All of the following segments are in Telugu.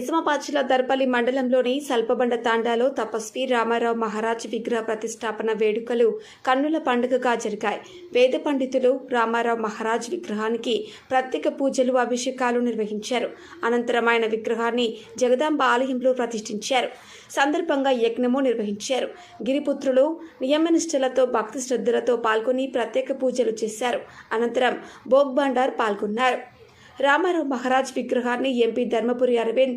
నిజామాబాద్ జిల్లా దర్పల్లి మండలంలోని సల్పబండ తాండాలో తపస్వి రామారావు మహారాజ్ విగ్రహ ప్రతిష్టాపన వేడుకలు కన్నుల పండుగగా జరిగాయి. వేద పండితులు రామారావు మహారాజ్ విగ్రహానికి ప్రత్యేక పూజలు అభిషేకాలు నిర్వహించారు. అనంతరం ఆయన విగ్రహాన్ని జగదాంబ ఆలయంలో ప్రతిష్ఠించారు. సందర్భంగా యజ్ఞము నిర్వహించారు. గిరిపుత్రులు నియమనిష్టలతో భక్తి శ్రద్ధలతో పాల్గొని ప్రత్యేక పూజలు చేశారు. అనంతరం భోగ్ బండార్ పాల్గొన్నారు. రామారావు మహారాజ్ విగ్రహాన్ని ఎంపీ ధర్మపురి అరవింద్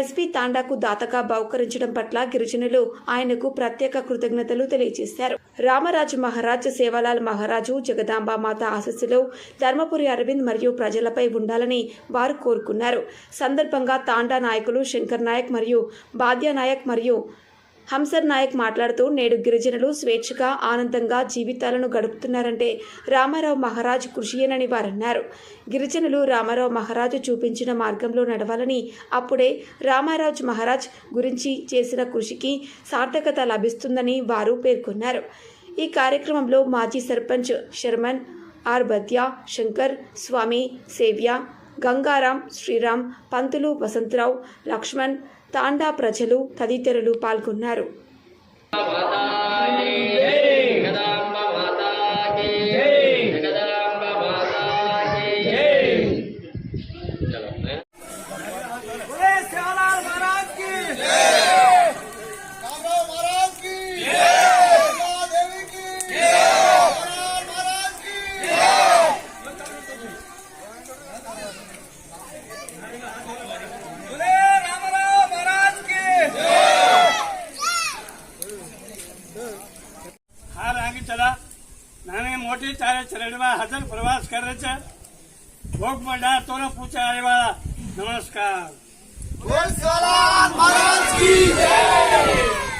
ఎస్పీ తాండాకు దాతగా బహుకరించడం పట్ల గిరిజనులు ఆయనకు ప్రత్యేక కృతజ్ఞతలు తెలియజేశారు. రామరాజు మహారాజ్ సేవాలాల్ మహారాజు జగదాంబ మాత ఆశస్సులు ధర్మపురి అరవింద్ మరియు ప్రజలపై ఉండాలని వారు కోరుకున్నారు. సందర్భంగా తాండా నాయకులు శంకర్ నాయక్ మరియు బాద్యా నాయక్ మరియు హంసర్ నాయక్ మాట్లాడుతూ నేడు గిరిజనులు స్వేచ్ఛగా ఆనందంగా జీవితాలను గడుపుతున్నారంటే రామారావు మహారాజ్ కృషియేనని వారన్నారు. గిరిజనులు రామారావు మహారాజు చూపించిన మార్గంలో నడవాలని అప్పుడే రామారాజు మహారాజ్ గురించి చేసిన కృషికి సార్థకత లభిస్తుందని వారు పేర్కొన్నారు. ఈ కార్యక్రమంలో మాజీ సర్పంచ్ శర్మన్ ఆర్ బద్యా శంకర్ స్వామి సేవ్య గంగారాం శ్రీరామ్ పంతులు వసంతరావు లక్ష్మణ్ తాండా ప్రజలు తదితరులు పాల్గొన్నారు. નાની મોટી ચારે ચરણમાં હાજર પ્રવાસ કરે છે ભોગ મંડા તોનો પૂછે આવ્યા નમસ્કાર बोल श्यामलाल महाराज की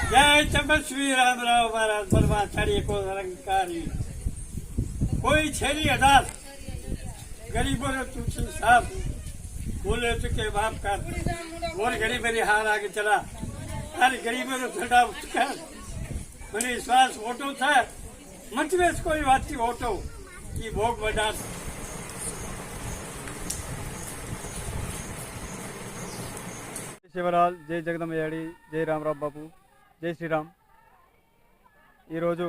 જય તપસ્વી રામરાવ મહારાજ પરમાચાર્ય કો અલંકારી કોઈ છેલી અઢાર ગરીબોને તુલસી સાફ બોલે તો કે બાપ કર મોર ગરીબની હાર આગે ચલા તારી ગરીબોનો ઝંડા ઉચકાર મને શ્વાસ ઓટો થાય મંચવેશ మంచి వేసుకొని వచ్చి ఓటవు. ఈ భోగ్ బజార్ శివలాల్ జై జగదమ్మయాడి జై రామరావు బాబు జై శ్రీరామ్. ఈరోజు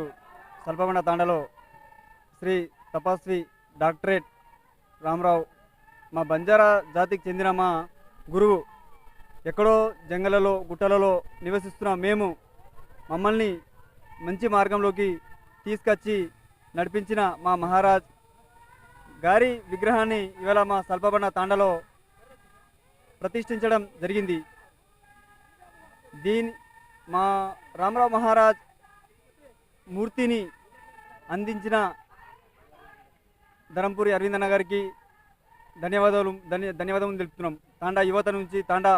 సల్పమండ తాండలో శ్రీ తపస్వి డాక్టరేట్ రామరావు మా బంజారా జాతికి చెందిన మా గురువు ఎక్కడో జంగలలో గుట్టలలో నివసిస్తున్న మేము మమ్మల్ని మంచి మార్గంలోకి తీసుకొచ్చి నడిపించిన మా మహారాజ్ గారి విగ్రహాన్ని ఇవాళ మా సల్పబండ తాండలో ప్రతిష్ఠించడం జరిగింది. దీని మా రామరావు మహారాజ్ మూర్తిని అందించిన ధరంపూరి అరవిందన్న గారికి ధన్యవాదాలు ధన్య ధన్యవాదములు తెలుపుతున్నాం. తాండా యువత నుంచి తాండా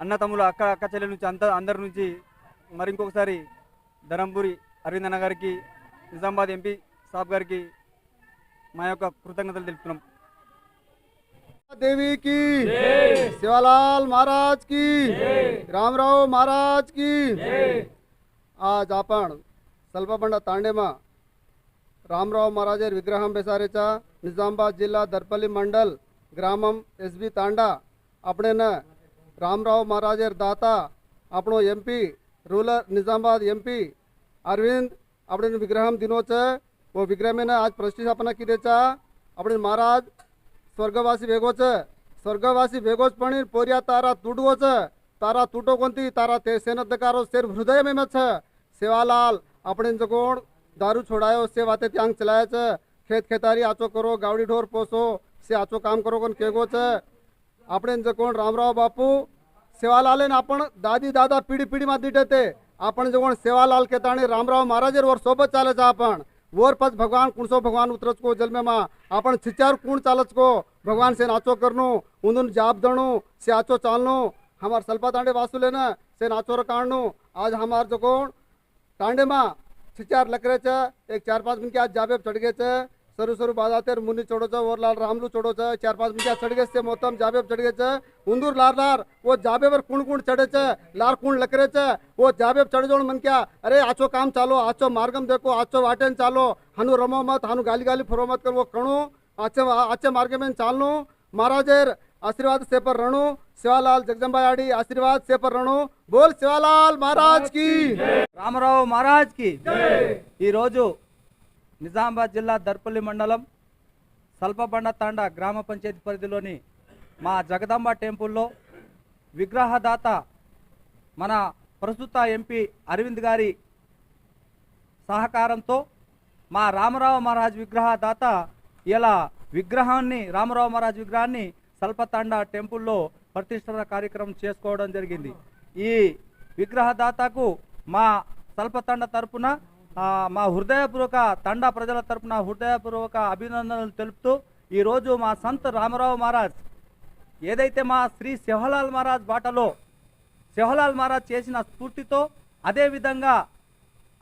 అన్నతమ్ముల అక్క అక్క చెల్లెల నుంచి అంత అందరి నుంచి మరి ఇంకొకసారి ధరంపూరి అరవింద్ అన్న గారికి నిజామాబాద్ ఎంపీ సాబ్ గారికి మా యొక్క కృతజ్ఞతలు తెలుపుతున్నాం. దేవికి శివలాల్ మహారాజ్కి రామరావు మహారాజ్కి ఆ జాపాన్ సల్పబండ తాండేమ రామరావు మహారాజర్ విగ్రహం బెసారేచ నిజామాబాద్ జిల్లా దర్పల్లి మండల్ గ్రామం ఎస్బి తాండా అప్పుడైన రామరావు మహారాజర్ దాత అప్పుడు MP rural Nizamabad MP Arvind આપણે વિગ્રહમ દિનો છે વો વિગ્રહમાં આજ પ્રતિષ્ઠાપના કીધે છે આપણે મહારાજ સ્વર્ગવાસી ભેગો છે સ્વર્ગવાસી ભેગો જ પણ પોરિયા તારા તૂટવો છે તારા તૂટો કોનથી તારા તે સેનદકારો શેર હૃદયમાં છે સેવાલાલ આપણે જગોણ દારૂ છોડાયો સે વાતે ત્યાં ચલાયા છે ખેત ખેતારી આચો કરો ગાવડી ઢોર પોસો સે આચો કામ કરો કોણ કેગો છે આપણે જગોણ રામરાવ બાપુ સેવાલાલે આપણ દાદી દાદા પીઢી પીઢીમાં દીઠે તે आपण जो सेवालाल केता आणि रामराव महाराजेर वर सोबत चाले आपण. वर पच भगवान कुणसो भगवान उतरच को जन्मे मा आपण छिचार कुण चालच को भगवान से नाचो करनो उंदून जाप दणू से आचो चालनु. हमार सल्पा तांडे वासुले ना से नाचो र काढणू. आज हमार जो कोण? तांडे मा छिचार लकरे एक चार पाच मिनट आज जाबे चढगेचं गए छ सरू सरू बाजातेर मुनि चढ़ो छ और लाल रामलू चढ़ो छ चार पाच मिनट चढ़ गए से मोतम जाबे चढ़ गए छ उंदूर लार लार वो जाबे पर कुण कुण चढ़े छ लार कुण लकरे छ वो जाबे पर चढ़ जोण मन क्या अरे आचो काम चालो आचो मार्गम देखो आचो वाटेन चालो हनु रमो मत हनु गाली गाली फरो मत कर वो कणू आचे आचे मार्गे में चालनो महाराजेर आशीर्वाद से पर रणु शिवालाल जगदम्बायाडी आशीर्वाद से पर रणु बोल शिवालाल महाराज की రామారావు మహారాజ్కి ఈరోజు నిజామాబాద్ జిల్లా దర్పల్లి మండలం సల్పబండ తాండా గ్రామ పంచాయతీ పరిధిలోని మా జగదాంబ టెంపుల్లో విగ్రహదాత మన ప్రస్తుత ఎంపీ అరవింద్ గారి సహకారంతో మా రామరావు మహారాజ్ విగ్రహదాత ఇలా విగ్రహాన్ని రామరావు మహారాజ్ విగ్రహాన్ని సల్పతాండ టెంపుల్లో ప్రతిష్టన కార్యక్రమం చేసుకోవడం జరిగింది. ఈ విగ్రహదాతకు మా సల్పతండ తరపున మా హృదయపూర్వక తండా ప్రజల తరపున హృదయపూర్వక అభినందనలు తెలుపుతూ ఈరోజు మా సంత్ రామరావు మహారాజ్ ఏదైతే మా శ్రీ శివలాల్ మహారాజ్ బాటలో శివలాల్ మహారాజ్ చేసిన స్ఫూర్తితో అదేవిధంగా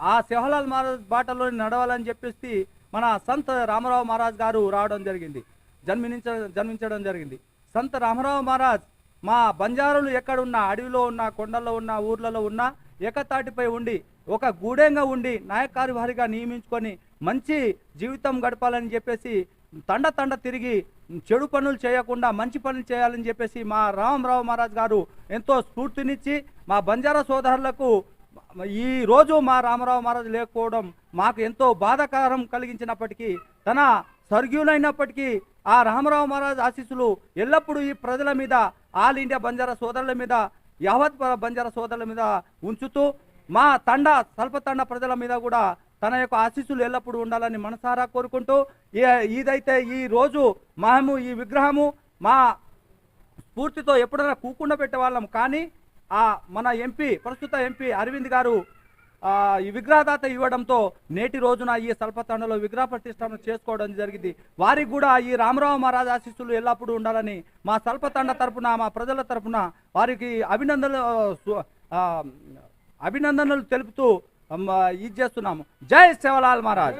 ఆ శివలాల్ మహారాజ్ బాటలో నడవాలని చెప్పేసి మన సంత్ రామరావు మహారాజ్ గారు రావడం జరిగింది. జన్మించ జన్మించడం జరిగింది. సంత్ రామరావు మహారాజ్ మా బంజారులు ఎక్కడున్నా అడవిలో ఉన్న కొండల్లో ఉన్న ఊర్లలో ఉన్న ఏకతాటిపై ఉండి ఒక గూడెంగా ఉండి నాయకారి వారిగా నియమించుకొని మంచి జీవితం గడపాలని చెప్పేసి తండ తండ తిరిగి చెడు పనులు చేయకుండా మంచి పనులు చేయాలని చెప్పేసి మా రామరావు మహారాజ్ గారు ఎంతో స్ఫూర్తినిచ్చి మా బంజారా సోదరులకు ఈ రోజు మా రామరావు మహారాజు లేకపోవడం మాకు ఎంతో బాధాకరం కలిగించినప్పటికీ తన స్వర్గీయులైనప్పటికీ ఆ రామరావు మహారాజ్ ఆశీస్సులు ఎల్లప్పుడూ ఈ ప్రజల మీద ఆల్ ఇండియా బంజారా సోదరుల మీద యావత్ బంజారా సోదరుల మీద ఉంచుతూ మా తండ సల్పతండ ప్రజల మీద కూడా తన యొక్క ఆశీస్సులు ఎల్లప్పుడూ ఉండాలని మనసారా కోరుకుంటూ ఇదైతే ఈ రోజు మేము ఈ విగ్రహము మా స్ఫూర్తితో ఎప్పుడైనా కూకుండా పెట్టేవాళ్ళం కానీ ఆ మన ఎంపీ ప్రస్తుత ఎంపీ అరవింద్ గారు ఈ విగ్రహదాత ఇవ్వడంతో నేటి రోజున ఈ సల్పతండలో విగ్రహ ప్రతిష్టాపన చేసుకోవడం జరిగింది. వారికి కూడా ఈ రామరావు మహారాజ్ ఆశీస్సులు ఎల్లప్పుడూ ఉండాలని మా సల్పతండ తరపున మా ప్రజల తరపున వారికి అభినందనలు అభినందనలు తెలుపుతూ ఇది చేస్తున్నాము. జై శివలాల్ మహారాజ్.